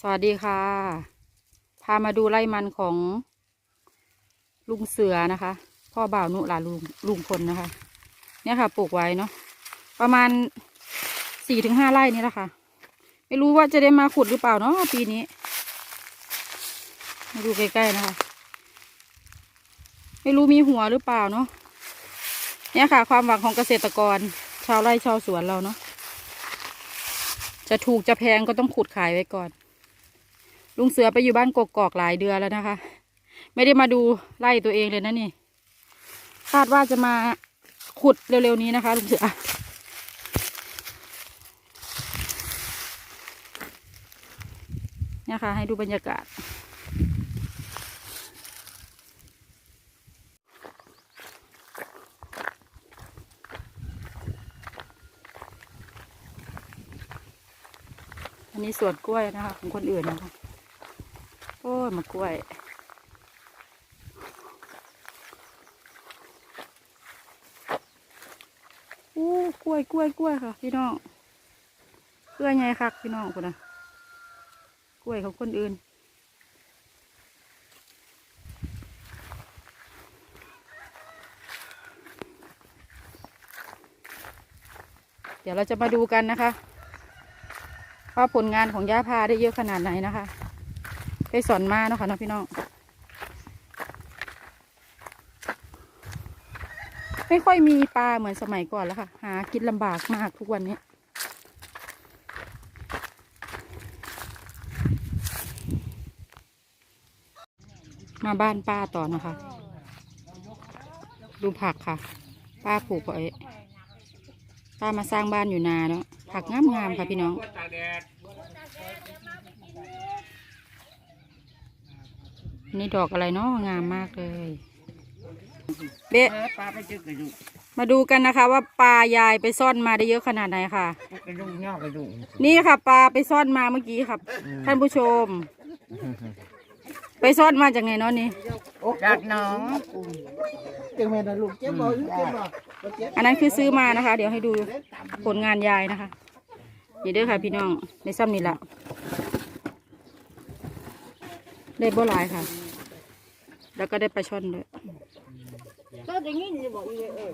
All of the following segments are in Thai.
สวัสดีค่ะ พามาดูไร่มันของลุงเสือนะคะ พ่อบ่าวนุหลานลุงลุงพลนะคะ เนี่ยค่ะปลูกไว้เนาะประมาณสี่ถึงห้าไร่นี่แหละค่ะ ไม่รู้ว่าจะได้มาขุดหรือเปล่าเนาะปีนี้มาดูใกล้ๆนะคะ ไม่รู้มีหัวหรือเปล่าเนาะเนี่ยค่ะ ความหวังของเกษตรกร ชาวไร่ชาวสวนเราเนาะ จะถูกจะแพงก็ต้องขุดขายไว้ก่อน ลุงเสือไปอยู่บ้านกกอกหลายเดือนแล้วนะคะ ไม่ได้มาดูไร่ตัวเองเลยนะนี่ คาดว่าจะมาขุดเร็วๆนี้นะคะลุงเสือนี่ค่ะให้ดูบรรยากาศ อันนี้สวนกล้วยนะคะ ของคนอื่นนะคะ โอ้ยมากล้วย อู้กล้วยกล้วยกล้วยค่ะ พี่น้องกล้วยไงคักพี่น้องคนนะกล้วยของคนอื่นเดี๋ยวเราจะมาดูกันนะคะ ว่าผลงานของย่าพาได้เยอะขนาดไหนนะคะ ไปสอนมาเนาะค่ะน้องพี่น้อง ไม่ค่อยมีปลาเหมือนสมัยก่อนแล้วค่ะ หากินลำบากมากทุกวันนี้มาบ้านป้าต่อนะคะ ดูผักค่ะ ป้าปลูกไว้ป้ามาสร้างบ้านอยู่นาเนาะ ผักงามๆค่ะพี่น้องอันนี่ดอกอะไรเนาะงามมากเลยเบ๊ะปลาไปจึกกระดูกมาดูกันนะคะ ว่าปลายายไปซ่อนมาได้เยอะขนาดไหนค่ะ กระดูกเงากระดูกนี่ค่ะปลาไปซ่อนมาเมื่อกี้ครับ ท่านผู้ชม ไปซ่อนมาจากไหนเนาะนี่จากหน้องเจ็บแม่นะลูกเจ็บบ่เจ็บบ่อันนั้นคือซื้อมานะคะ เดี๋ยวให้ดูผลงานยายนะคะ อย่เด้อค่ะพี่น้องในซ้ำนี่ละได้บ่หลายค่ะ แล้วก็ได้ปลาช่อนด้วยก็อย่างนี้จะบอกอีเออ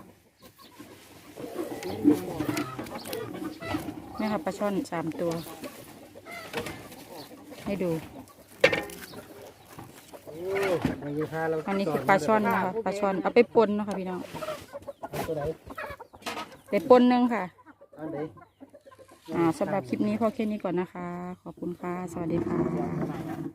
นี่ค่ะปลาช่อนสามตัว ให้ดูอันนี้คือปลาช่อนนะคะปลาช่อนเอาไปปนนะคะพี่น้องไปปนหนึงค่ะ อ่าสำหรับคลิปนี้พอแค่นี้ก่อนนะคะ ขอบคุณค่ะ สวัสดีค่ะ